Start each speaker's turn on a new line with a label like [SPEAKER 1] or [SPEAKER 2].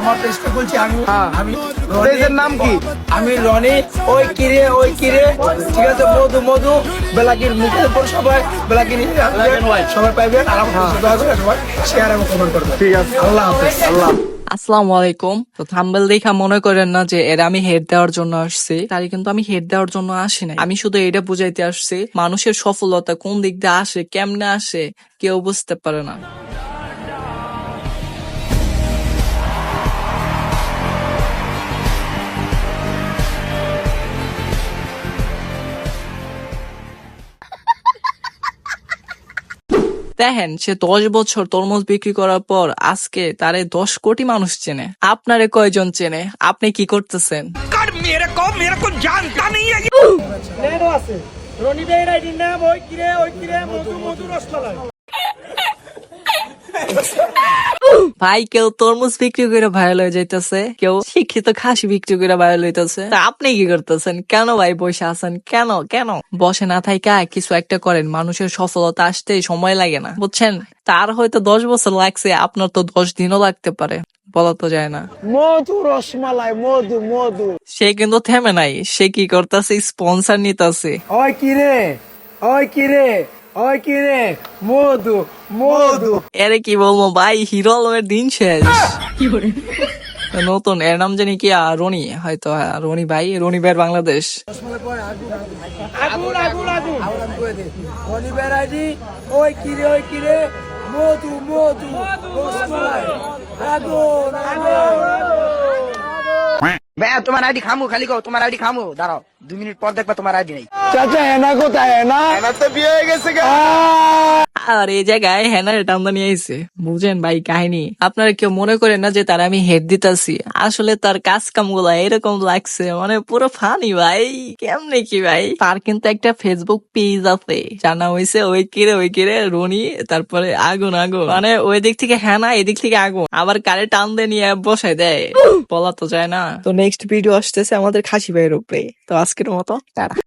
[SPEAKER 1] আমার আমি
[SPEAKER 2] হ্যাঁ।
[SPEAKER 1] আমি
[SPEAKER 2] পেজের নাম কি?
[SPEAKER 1] আমি রনি ওই কিরে ওই কিরে। ঠিক আছে মধু মধু। বেলাকির মুখের উপর সবাই বেলাকি সবাই পাইবেন আর আমার করে সবাই শেয়ার এবং কমেন্ট করবেন
[SPEAKER 2] ঠিক আছে।
[SPEAKER 1] আল্লাহ হাফেজ।
[SPEAKER 2] আল্লাহ
[SPEAKER 3] আসসালামু আলাইকুম। তো থাম্বেল দেখা মনে করেন না যে এরা আমি হেড দেওয়ার জন্য আসছি তাই কিন্তু আমি হেড দেওয়ার জন্য আসি নাই। আমি শুধু এটা বুঝাইতে আসছি মানুষের সফলতা কোন দিক দিয়ে আসে কেমনে আসে কেউ বুঝতে পারে না। দেখেন সে দশ বছর তরমুজ বিক্রি করার পর আজকে তারে দশ কোটি মানুষ চেনে। আপনারে কয়জন চেনে? আপনি কি করতেছেন? ভাই কেউ তরমুজ বিক্রি করে ভাইরাল হয়ে যাইতেছে। কেউ শিক্ষিত খাসি বিক্রি করে ভাইরাল হইতেছে। তা আপনি কি করতেছেন? কেন ভাই বসে আছেন? কেন? কেন? বসে না থাইকা কিছু একটা করেন। মানুষের সফলতা আসতে সময় লাগে না। বুঝছেন? তার হয়তো দশ বছর লাগছে আপনার তো দশ দিনও লাগতে পারে। বলা তো যায় না।
[SPEAKER 1] মধু রসমালাই মধু মধু।
[SPEAKER 3] সে কিন্তু থেমে নাই। সে কি করতেছে? স্পন্সর নিতেছে।
[SPEAKER 1] ওই কিরে ওই কিরে ওই কিরে মধু মধু।
[SPEAKER 3] এরে কি বলব ভাই হিরো আলমের দিন শেষ। নতুন এর নাম জানি কি রনি হয়তো হ্যাঁ, রনি ভাই রনি ভাইয়ের বাংলাদেশ।
[SPEAKER 1] আগুন আগুন আগুন। শনিবার আইডি ওই কিরে ওই কিরে মধু মধু। আগুন আগুন।
[SPEAKER 4] তোমার আইডি খামু খালি কো তোমার আইডি খামু। দাঁড়াও দু মিনিট পর দেখবা তোমার আইডি নেই।
[SPEAKER 1] চাচা হেনা কোথায়? হেনা?
[SPEAKER 2] এনার তো বিয়ে হয়ে গেছে
[SPEAKER 3] আর এই জায়গায় হ্যানার টান্দা নিয়ে আইছে। বুঝেন ভাই কাহিনী। আপনারা কেউ মনে করেন না যে তার আমি হেড দিতাছি। আসলে তার কাজ কামগুলা এরকম লাগছে। মানে পুরো ফানি ভাই। কেমনে কি ভাই? তার কিন্তু একটা ফেসবুক পেজ আছে। জানা হয়েছে ওই কিরে ওই কিরে রনি তারপরে আগুন আগুন। মানে ওই দিক থেকে হেনা এদিক থেকে আগুন। আবার কারে টান দিয়ে নিয়ে বসাই দেয়? বলা তো যায় না। তো নেক্সট ভিডিও আসতেছে আমাদের খাসি ভাইয়ের উপরে। তো আজকের মতো টাটা।